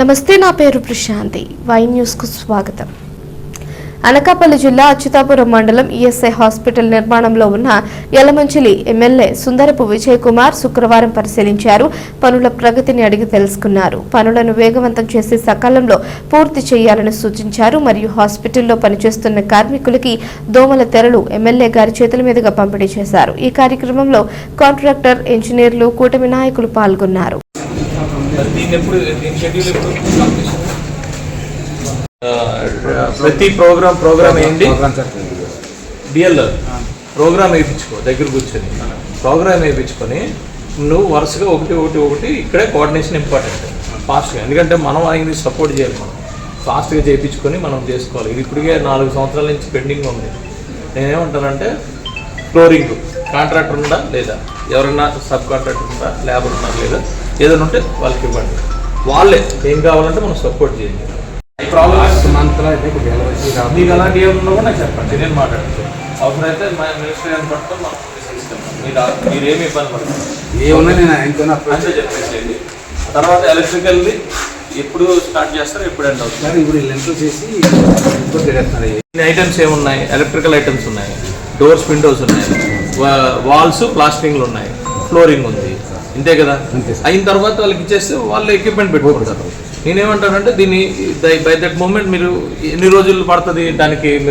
నమస్తే నా పేరు ప్రశాంతి. వై న్యూస్కు స్వాగతం. అనకాపల్లి జిల్లా అచ్యుతాపురం మండలం ఈఎస్ఐ హాస్పిటల్ నిర్మాణంలో ఉన్న యలమంచిలి ఎమ్మెల్యే సుందరపు విజయ్ కుమార్ శుక్రవారం పరిశీలించారు. పనుల ప్రగతిని అడిగి తెలుసుకున్నారు. పనులను వేగవంతం చేసి సకాలంలో పూర్తి చేయాలని సూచించారు. మరియు హాస్పిటల్లో పనిచేస్తున్న కార్మికులకి దోమల తెరలు ఎమ్మెల్యే గారి చేతుల మీదుగా పంపిణీ చేశారు. ఈ కార్యక్రమంలో కాంట్రాక్టర్ ఇంజనీర్లు కూటమి నాయకులు పాల్గొన్నారు. దీన్ని ఎప్పుడు దీని షెడ్యూల్ ఎప్పుడు కంప్లీషన్ ఆ, ప్రతి ప్రోగ్రామ్ ప్రోగ్రామ్ ఏంటి? డిఎల్ ప్రోగ్రామ్ వేయించుకో దగ్గర కూర్చొని. ప్రోగ్రామ్ వేయించుకొని నువ్వు వరుసగా ఒకటి ఒకటి ఒకటి ఇక్కడే కోఆర్డినేషన్ ఇంపార్టెంట్ ఫాస్ట్గా ఎందుకంటే మనం ఆయన్ని సపోర్ట్ చేయాలి మనం. ఫాస్ట్గా చేయించుకొని మనం చేసుకోవాలి. ఇది ఇప్పటికే నాలుగు సంవత్సరాల నుంచి పెండింగ్ ఉంది. నేనేమంటానంటే ఫ్లోరింగ్ కాంట్రాక్టర్ ఉందా లేదా? ఎవరైనా సబ్ కాంట్రాక్టర్ ఉందా? లేబర్ ఉన్నా లేదా? ఏదైనా ఉంటే వాళ్ళకి ఇవ్వండి. వాళ్ళే ఏం కావాలంటే మనం సపోర్ట్ చేయండి. మీకు అలాంటి ఏమన్నా కూడా నాకు చెప్పండి. నేను మాట్లాడతాను అవసరమైతే మా మినిస్టర్ గారిని పట్టుకొని మనం మీరు ఆ- మీరు ఏమి ఇబ్బంది పడతారు ఏమన్నా నేను ఆయనతో అప్రోచ్ అంతే చెప్పేసి తర్వాత ఎలక్ట్రికల్ది ఎప్పుడు స్టార్ట్ చేస్తారు ఎప్పుడు ఎండ్ అవుతుంది. ఇప్పుడు లెంటర్ చేసి ఇన్ని ఐటమ్స్ ఏమున్నాయి? ఎలక్ట్రికల్ ఐటమ్స్ ఉన్నాయి. డోర్స్ విండోస్ ఉన్నాయి. వాల్స్ ప్లాస్టింగ్లు ఉన్నాయి. ఫ్లోరింగ్ ఉంది. ఇంతే కదా? అంతే సార్. అయిన తర్వాత వాళ్ళకి ఇచ్చేస్తే వాళ్ళు ఎక్విప్మెంట్ పెట్టుకుంటారు. నేనేమంటానంటే దీన్ని బై దట్ మూమెంట్ మీరు ఎన్ని రోజులు పడుతుంది దానికి మీరు